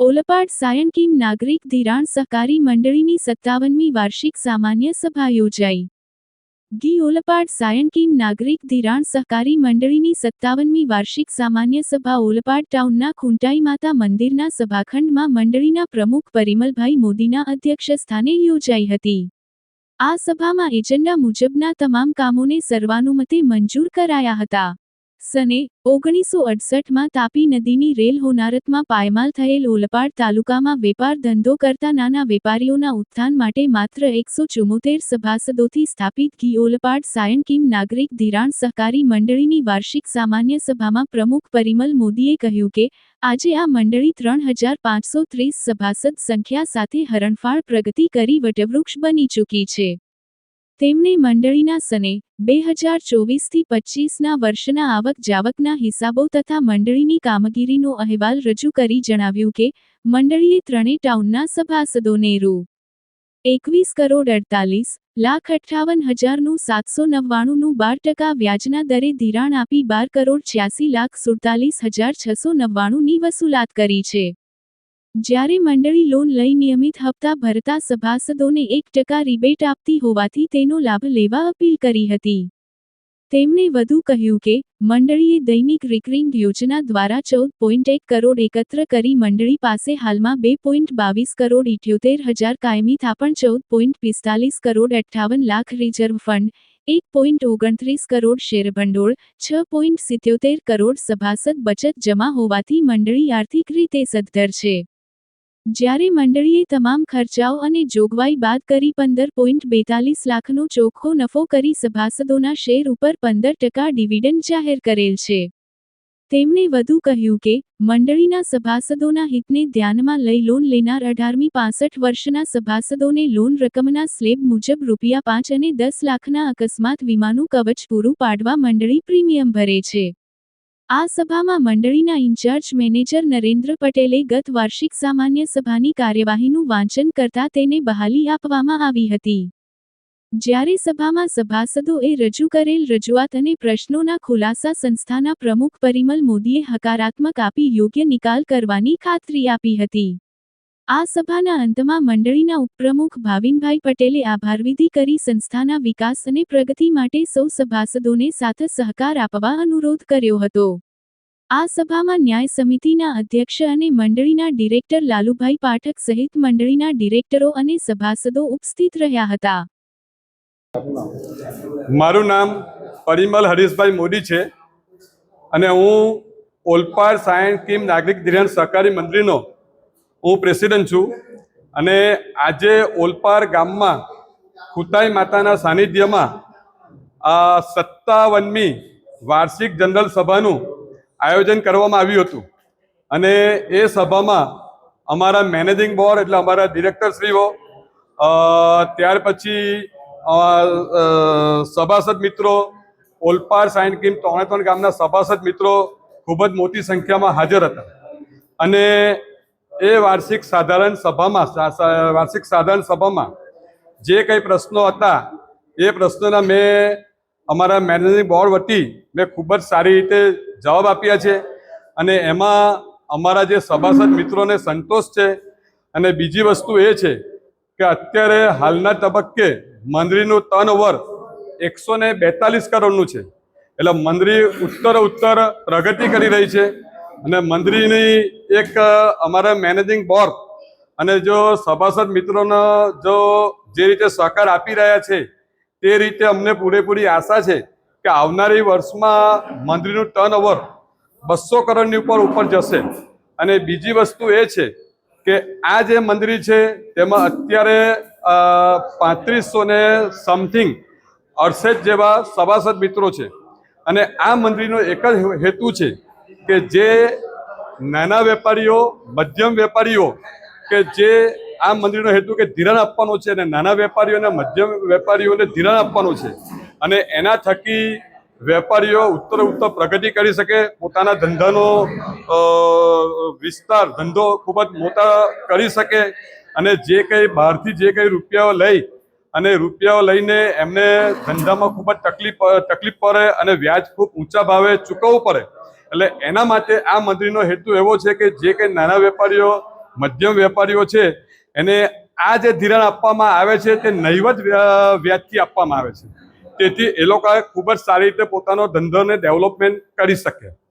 ઓલપાડ સાયન Kim નાગરિક ધિરાણ સહકારી મંડળીની સત્તાવનમી વાર્ષિક સામાન્ય સભા યોજાઈ. ગી ઓલપાડ સાયન કિમ નાગરિક ધિરાણ સહકારી મંડળીની સત્તાવનમી વાર્ષિક સામાન્ય સભા ઓલપાડ ટાઉનના ખૂંટાઈ માતા મંદિરના સભાખંડમાં મંડળીના પ્રમુખ પરિમલભાઈ મોદીના અધ્યક્ષસ્થાને યોજાઈ હતી. આ સભામાં એજન્ડા મુજબના તમામ કામોને સર્વાનુમતે મંજૂર કરાયા હતા. સને ઓગણીસો અડસઠમાં તાપી નદીની રેલ હોનારતમાં પાયમાલ થયેલ ઓલપાડ તાલુકામાં વેપાર ધંધો કરતા નાના વેપારીઓના ઉત્થાન માટે માત્ર એકસો ચુમ્મોતેર સભાસદોથી સ્થાપિત ઘી ઓલપાડ સાયન કિમ નાગરિક ધિરાણ સહકારી મંડળીની વાર્ષિક સામાન્ય સભામાં પ્રમુખ પરિમલ મોદીએ કહ્યું કે, આજે આ મંડળી ત્રણ હજાર પાંચસો ત્રીસ સભાસદ સંખ્યા સાથે હરણફાળ પ્રગતિ કરી વટવૃક્ષ બની ચૂકી છે. તેમણે મંડળીના સને બે હજાર ચોવીસથી પચીસના વર્ષના આવક જાવકના હિસાબો તથા મંડળીની કામગીરીનો અહેવાલ રજૂ કરી જણાવ્યું કે, મંડળીએ ત્રણેય ટાઉનના સભાસદોને રૂ. એકવીસ કરોડ અડતાલીસ લાખ અઠ્ઠાવન હજારનું સાતસો નવ્વાણુંનું બાર ટકા વ્યાજના દરે ધિરાણ આપી બાર કરોડ છ્યાસી લાખ સુડતાલીસ હજાર છસો નવ્વાણુંની વસૂલાત કરી છે. જ્યારે મંડળી લોન લઈ નિયમિત હપ્તા ભરતા સભાસદોને એક ટકા રિબેટ આપતી હોવાથી તેનો લાભ લેવા અપીલ કરી હતી. તેમણે વધુ કહ્યું કે, મંડળીએ દૈનિક રિકરિંગ યોજના દ્વારા ચૌદ પોઈન્ટ એક કરોડ એકત્ર કરી મંડળી પાસે હાલમાં બે પોઈન્ટ બાવીસ કરોડ ઇઠ્યોતેર હજાર કાયમી થાપણ, ચૌદ પોઈન્ટ પિસ્તાલીસ કરોડ અઠ્ઠાવન લાખ રિઝર્વ ફંડ, એક પોઈન્ટ ઓગણત્રીસ કરોડ શેરભંડોળ છ પોઈન્ટ સિત્યોતેર કરોડ સભાસદ બચત જમા હોવાથી મંડળી આર્થિક રીતે સદ્ધર છે. જ્યારે મંડળીએ તમામ ખર્ચાઓ અને જોગવાઈ બાદ કરી પંદર પોઈન્ટ બેતાલીસ લાખનો ચોખ્ખો નફો કરી સભાસદોના શેર ઉપર પંદર ટકા ડિવિડન્ડ જાહેર કરેલ છે. તેમણે વધુ કહ્યું કે, મંડળીના સભાસદોના હિતને ધ્યાનમાં લઈ લોન લેનાર અઢારમી પાસઠ વર્ષના સભાસદોને લોન રકમના સ્લેબ મુજબ રૂપિયા પાંચ અને દસ લાખના અકસ્માત વીમાનું કવચ પૂરું પાડવા મંડળી પ્રીમિયમ ભરે છે. આ સભામાં મંડળીના ઇન્ચાર્જ મેનેજર નરેન્દ્ર પટેલે ગત વાર્ષિક સામાન્ય સભાની કાર્યવાહીનું વાંચન કરતા તેને બહાલી આપવામાં આવી હતી. જ્યારે સભામાં સભાસદોએ રજૂ કરેલ રજૂઆત અને પ્રશ્નોના ખુલાસા સંસ્થાના પ્રમુખ પરિમલ મોદીએ હકારાત્મક આપી યોગ્ય નિકાલ કરવાની ખાતરી આપી હતી. આ સભાના અંતમાં મંડળીના ઉપપ્રમુખ ભાવિનભાઈ પટેલે આભારવિધિ કરી સંસ્થાના વિકાસ અને પ્રગતિ માટે સૌ સભાસદોને સાથ સહકાર આપવા અનુરોધ કર્યો હતો. આ સભામાં ન્યાય સમિતિના અધ્યક્ષ અને મંડળીના ડિરેક્ટર લાલુભાઈ પાઠક સહિત મંડળીના ડિરેક્ટરો અને સભાસદો ઉપસ્થિત રહ્યા હતા. મારું નામ પરિમલ હરીશભાઈ મોદી છે અને હું ઓલપાડ સાયન્સ ટીમ નાગરિક ધિરાણ સહકારી મંડળીનો હું પ્રેસિડન્ટ છું અને આજે ઓલપાર ગામમાં ખુતાઈ માતાના સાનિધ્યમાં આ સત્તાવનમી વાર્ષિક જનરલ સભાનું આયોજન કરવામાં આવ્યું હતું. અને એ સભામાં અમારા મેનેજિંગ બોર્ડ એટલે અમારા ડિરેક્ટરશ્રીઓ ત્યાર પછી સભાસદ મિત્રો, ઓલપાર સાયન્સ કીમ ત્રણે ત્રણ ગામના સભાસદ મિત્રો ખૂબ જ મોટી સંખ્યામાં હાજર હતા. અને એ વાર્ષિક સાધારણ સભામાં વાર્ષિક સાધારણ સભામાં જે કંઈ પ્રશ્નો હતા, એ પ્રશ્નોના મેં અમારા મેનેજિંગ બોર્ડ વતી મેં ખૂબ જ સારી રીતે જવાબ આપ્યા છે અને એમાં અમારા જે સભાસદ મિત્રોને સંતોષ છે અને બીજી વસ્તુ એ છે કે અત્યારે હાલના તબક્કે મંદરીનું ટર્ન ઓવર એકસો ને બેતાલીસ કરોડનું છે. એટલે મંદરી ઉત્તર ઉત્તર પ્રગતિ કરી રહી છે. અને મંત્રીની એક અમારા મેનેજિંગ બોર્ડ અને જો સભાસદ મિત્રોનો જો જે રીતે સહકાર આપી રહ્યા છે, તે રીતે અમને પૂરેપૂરી આશા છે કે આવનારી વર્ષમાં મંત્રીનું ટર્ન ઓવર બસો કરોડની ઉપર ઉપર જશે. અને બીજી વસ્તુ એ છે કે આ જે મંદિર છે, તેમાં અત્યારે પાંત્રીસો ને સમથિંગ અડસઠ જેવા સભાસદ મિત્રો છે. અને આ મંદિરનો એક જ હેતુ છે કે જે નાના વેપારીઓ, મધ્યમ વેપારીઓ, કે જે આ મંદિરનો હેતુ કે ધિરાણ આપવાનો છે અને નાના વેપારીઓ અને મધ્યમ વેપારીઓને ધિરાણ આપવાનું છે. અને એના થકી વેપારીઓ ઉત્તર ઉત્તર પ્રગતિ કરી શકે, પોતાના ધંધાનો વિસ્તાર, ધંધો ખૂબ જ મોટા કરી શકે અને જે કંઈ બહારથી જે કંઈ રૂપિયાઓ લઈ અને રૂપિયાઓ લઈને એમને ધંધામાં ખૂબ જ તકલીફ તકલીફ પડે અને વ્યાજ ખૂબ ઊંચા ભાવે ચૂકવવું પડે. એટલે એના માટે આ મંત્રીનો હેતુ એવો છે કે જે કંઈ નાના વેપારીઓ, મધ્યમ વેપારીઓ છે, એને આ જે ધિરાણ આપવામાં આવે છે તે નહીવત વ્યા- વ્યાજથી આપવામાં આવે છે. તેથી એ લોકોએ ખૂબ જ સારી રીતે પોતાનો ધંધોને ડેવલપમેન્ટ કરી શકે.